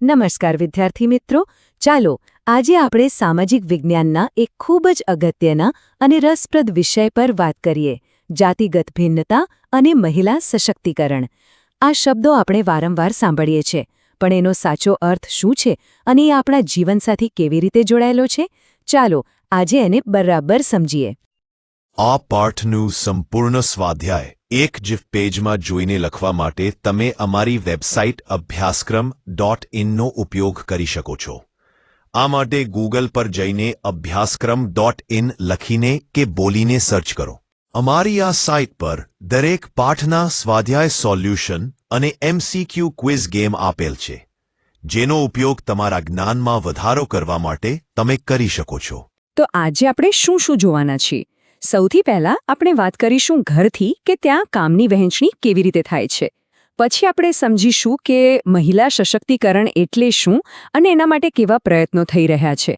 નમસ્કાર વિદ્યાર્થી મિત્રો. ચાલો, આજે આપણે સામાજિક વિજ્ઞાનના એક ખૂબ જ અગત્યના અને રસપ્રદ વિષય પર વાત કરીએ. જાતિગત ભિન્નતા અને મહિલા સશક્તિકરણ. આ શબ્દો આપણે વારંવાર સાંભળીએ છીએ, પણ એનો સાચો અર્થ શું છે અને એ આપણા જીવન સાથે કેવી રીતે જોડાયેલો છે? ચાલો, આજે એને બરાબર સમજીએ. આ પાઠનું સંપૂર્ણ સ્વાધ્યાય એક જીફ પેજમાં જોઈને લખવા માટે તમે અમારી વેબસાઇટ અભ્યાસક્રમ ડોટ ઇનનો ઉપયોગ કરી શકો છો. આ માટે ગૂગલ પર જઈને અભ્યાસક્રમ ડોટ ઇન લખીને કે બોલીને સર્ચ કરો. અમારી આ સાઇટ પર દરેક પાઠના સ્વાધ્યાય સોલ્યુશન અને એમસીક્યુ ક્વિઝ ગેમ આપેલ છે, જેનો ઉપયોગ તમારા જ્ઞાનમાં વધારો કરવા માટે તમે કરી શકો છો. તો આજે આપણે શું શું જોવાના છીએ? સૌથી પહેલા આપણે વાત કરીશું ઘરથી કે ત્યાં કામની વહેંચણી કેવી રીતે થાય છે. પછી આપણે સમજીશું કે મહિલા સશક્તિકરણ એટલે શું અને એના માટે કેવા પ્રયત્નો થઈ રહ્યા છે.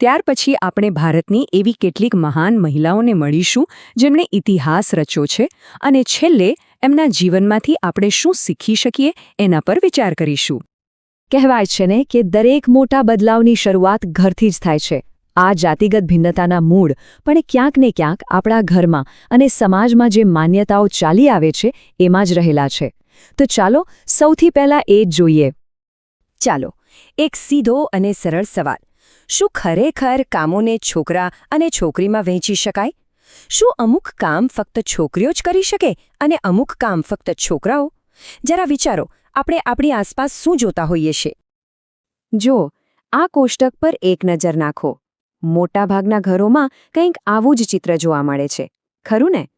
ત્યાર પછી આપણે ભારતની એવી કેટલીક મહાન મહિલાઓને મળીશું જેમણે ઇતિહાસ રચ્યો છે અને છેલ્લે એમના જીવનમાંથી આપણે શું શીખી શકીએ એના પર વિચાર કરીશું. કહેવાય છે ને કે દરેક મોટા બદલાવની શરૂઆત ઘરથી જ થાય છે. આ જાતિગત ભિન્નતાના મૂળ, પણ ક્યાંક ને ક્યાંક આપણા ઘરમાં અને સમાજમાં જે માન્યતાઓ ચાલી આવે છે, એમાં જ રહેલા છે. તો ચાલો, સૌથી પહેલા એ જ જોઈએ. ચાલો, એક સીધો અને સરળ સવાલ. શું ખરેખર કામોને છોકરા અને છોકરીમાં વહેંચી શકાય? શું અમુક કામ ફક્ત છોકરીઓ જ કરી શકે અને અમુક કામ ફક્ત છોકરાઓ? જરા વિચારો, આપણે આપણી આસપાસ શું જોતા હોઈએ છીએ? જો, આ કોષ્ટક પર એક નજર નાખો. મોટાભાગના ઘરોમાં કંઈક આવું જ ચિત્ર જોવા મળે છે. ખરું ને?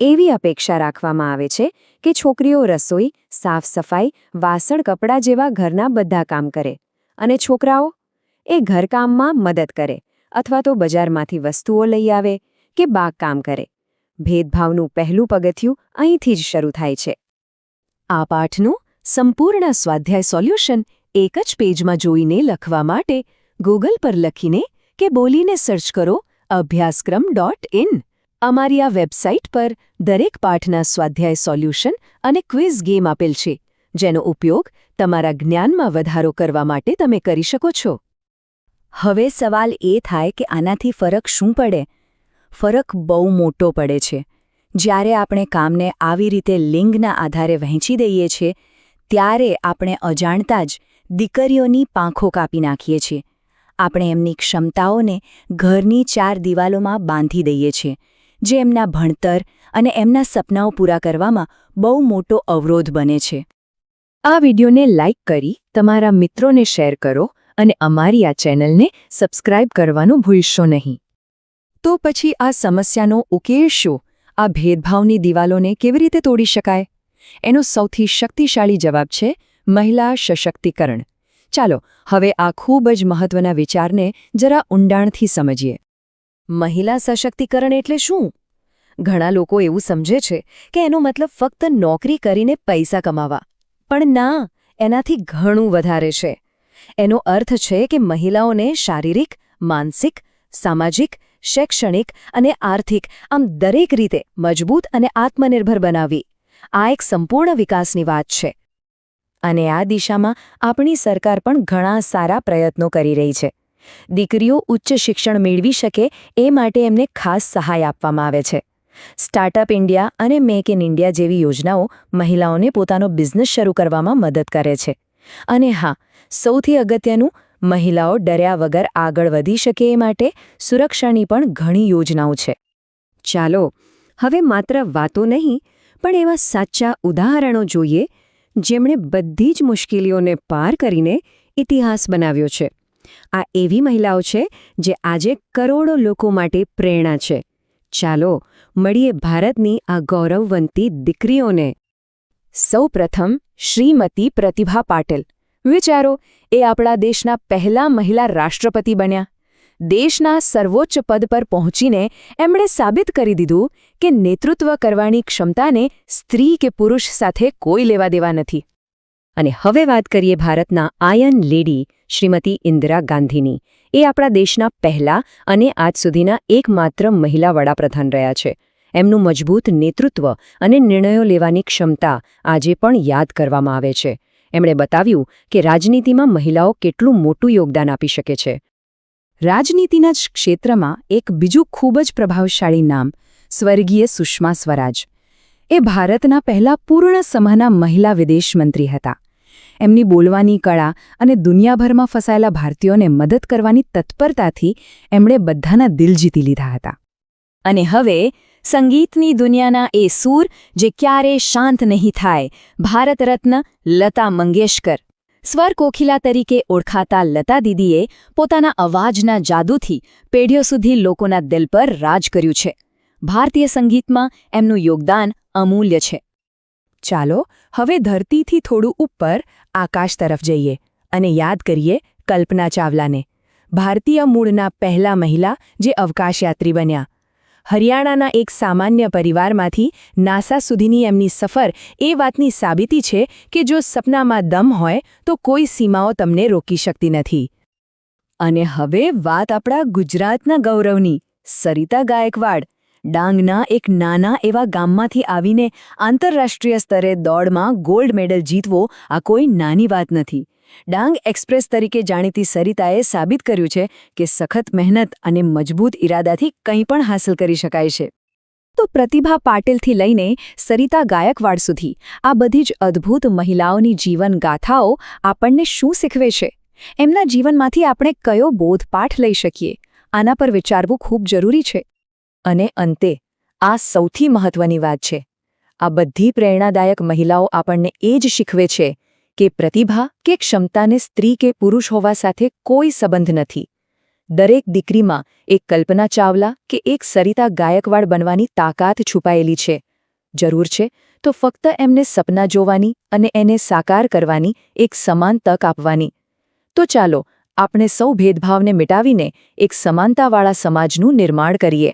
એવી અપેક્ષા રાખવામાં આવે છે કે છોકરીઓ રસોઈ સાફ સફાઈ વાસણ, કપડાં જેવા ઘરના બધા કામ કરે. અને છોકરાઓ? એ ઘરકામમાં મદદ કરે અથવા તો બજારમાંથી વસ્તુઓ લઈ આવે કે બાગકામ કરે. ભેદભાવનું પહેલું પગથિયું અહીંથી જ શરૂ થાય છે. આ પાઠનું સંપૂર્ણ સ્વાધ્યાય સોલ્યુશન એક જ પેજમાં જોઈને લખવા માટે ગૂગલ પર લખીને કે બોલીને સર્ચ કરો અભ્યાસક્રમ ડોટ ઇન. અમારી આ વેબસાઇટ પર દરેક પાઠના સ્વાધ્યાય સોલ્યુશન અને ક્વિઝ ગેમ આપેલ છે, જેનો ઉપયોગ તમારા જ્ઞાનમાં વધારો કરવા માટે તમે કરી શકો છો. હવે સવાલ એ થાય કે આનાથી ફરક શું પડે? ફરક બહુ મોટો પડે છે. જ્યારે આપણે કામને આવી રીતે લિંગના આધારે વહેંચી દઈએ છીએ, ત્યારે આપણે અજાણતા જ દીકરીઓની પાંખો કાપી નાખીએ છીએ. આપણે એમની ક્ષમતાઓને ઘરની ચાર દિવાલોમાં બાંધી દઈએ છીએ, જે એમના ભણતર અને એમના સપનાઓ પૂરા કરવામાં બહુ મોટો અવરોધ બને છે. આ વિડીયોને લાઇક કરી તમારા મિત્રોને શેર કરો અને અમારી આ ચેનલને સબસ્ક્રાઇબ કરવાનું ભૂલશો નહીં. તો પછી આ સમસ્યાનો ઉકેલ શું? આ ભેદભાવની દિવાલોને કેવી રીતે તોડી શકાય? એનો સૌથી શક્તિશાળી જવાબ છે મહિલા સશક્તિકરણ. ચાલો, હવે આ ખૂબ જ મહત્વના વિચારને જરા ઊંડાણથી સમજીએ. મહિલા સશક્તિકરણ એટલે શું? ઘણા લોકો એવું સમજે છે કે એનો મતલબ ફક્ત નોકરી કરીને પૈસા કમાવા. પણ ના, એનાથી ઘણું વધારે છે. એનો અર્થ છે કે મહિલાઓને શારીરિક, માનસિક, સામાજિક, શૈક્ષણિક અને આર્થિક, આમ દરેક રીતે મજબૂત અને આત્મનિર્ભર બનાવવી. આ એક સંપૂર્ણ વિકાસની વાત છે. અને આ દિશામાં આપણી સરકાર પણ ઘણા સારા પ્રયત્નો કરી રહી છે. દીકરીઓ ઉચ્ચ શિક્ષણ મેળવી શકે એ માટે એમને ખાસ સહાય આપવામાં આવે છે. સ્ટાર્ટઅપ ઇન્ડિયા અને મેક ઇન ઇન્ડિયા જેવી યોજનાઓ મહિલાઓને પોતાનો બિઝનેસ શરૂ કરવામાં મદદ કરે છે. અને હા, સૌથી અગત્યનું, મહિલાઓ ડર્યા વગર આગળ વધી શકે એ માટે સુરક્ષાની પણ ઘણી યોજનાઓ છે. ચાલો, હવે માત્ર વાતો નહીં, પણ એવા સાચા ઉદાહરણો જોઈએ જેમણે બધી જ મુશ્કેલીઓને પાર કરીને ઇતિહાસ બનાવ્યો છે. આ એવી મહિલાઓ છે જે આજે કરોડો લોકો માટે પ્રેરણા છે. ચાલો મળીએ ભારતની આ ગૌરવવંતી દીકરીઓને. સૌપ્રથમ શ્રીમતી પ્રતિભા પાટીલ. વિચારો, એ આપણા દેશના પહેલા મહિલા રાષ્ટ્રપતિ બન્યા. દેશના સર્વોચ્ચ પદ પર પહોંચીને એમણે સાબિત કરી દીધું કે નેતૃત્વ કરવાની ક્ષમતાને સ્ત્રી કે પુરુષ સાથે કોઈ લેવા દેવા નથી. અને હવે વાત કરીએ ભારતના આયન લેડી શ્રીમતી ઇન્દિરા ગાંધીની. એ આપણા દેશના પહેલા અને આજ સુધીના એકમાત્ર મહિલા વડાપ્રધાન રહ્યા છે. એમનું મજબૂત નેતૃત્વ અને નિર્ણયો લેવાની ક્ષમતા આજે પણ યાદ કરવામાં આવે છે. એમણે બતાવ્યું કે રાજનીતિમાં મહિલાઓ કેટલું મોટું યોગદાન આપી શકે છે. રાજનીતિના જ ક્ષેત્રમાં એક બીજું ખૂબ જ પ્રભાવશાળી નામ સ્વર્ગીય સુષ્મા સ્વરાજ. એ ભારતના પહેલા પૂર્ણ સમહના મહિલા વિદેશ મંત્રી હતા. એમની બોલવાની કળા અને દુનિયાભરમાં ફસાયેલા ભારતીયોને મદદ કરવાની તત્પરતાથી એમણે બધાના દિલ જીતી લીધા હતા. અને હવે સંગીતની દુનિયાના એ સૂર જે ક્યારે શાંત નહીં થાય ભારત રત્ન લતા મંગેશકર સ્વર કોખિલા તરીકે ઓળખાતા લતા દીદીએ પોતાના અવાજના જાદુથી પેઢીઓ સુધી લોકોના દિલ પર રાજ કર્યું છે. ભારતીય સંગીતમાં એમનું યોગદાન અમૂલ્ય છે. ચાલો હવે ધરતીથી થોડું ઉપર આકાશ તરફ જઈએ અને યાદ કરીએ કલ્પના ચાવલાને. ભારતીય મૂળના પહેલા મહિલા જે અવકાશયાત્રી બન્યા હરિયાણાના એક સામાન્ય પરિવારમાંથી નાસા સુધીની એમની સફર એ વાતની સાબિતી છે કે જો સપનામાં દમ હોય તો કોઈ સીમાઓ તમને રોકી શકતી નથી. અને હવે વાત આપણા ગુજરાતના ગૌરવની. સરિતા ગાયકવાડ, ડાંગના એક નાના એવા ગામમાંથી આવીને આંતરરાષ્ટ્રીય સ્તરે દોડમાં ગોલ્ડ મેડલ જીતવો આ કોઈ નાની વાત નથી. ડાંગ એક્સપ્રેસ તરીકે જાણીતી સરિતાએ સાબિત કર્યું છે કે સખત મહેનત અને મજબૂત ઇરાદાથી કંઈ પણ હાંસલ કરી શકાય છે. તો પ્રતિભા પાટીલથી લઈને સરિતા ગાયકવાડ સુધી આ બધી જ અદ્ભુત મહિલાઓની જીવન ગાથાઓ આપણને શું શીખવે છે? એમના જીવનમાંથી આપણે કયો બોધપાઠ લઈ શકીએ? આના પર વિચારવું ખૂબ જરૂરી છે. અને અંતે, આ સૌથી મહત્વની વાત છે. આ બધી પ્રેરણાદાયક મહિલાઓ આપણને એ જ શીખવે છે કે પ્રતિભા કે ક્ષમતાને સ્ત્રી કે પુરુષ હોવા સાથે કોઈ સંબંધ નથી. દરેક દીકરીમાં એક કલ્પના ચાવલા કે એક સરિતા ગાયકવાડ બનવાની તાકાત છુપાયેલી છે. જરૂર છે તો ફક્ત એમને સપના જોવાની અને એને સાકાર કરવાની એક સમાન તક આપવાની. તો ચાલો, આપણે સૌ ભેદભાવને મિટાવીને એક સમાનતાવાળા સમાજનું નિર્માણ કરીએ.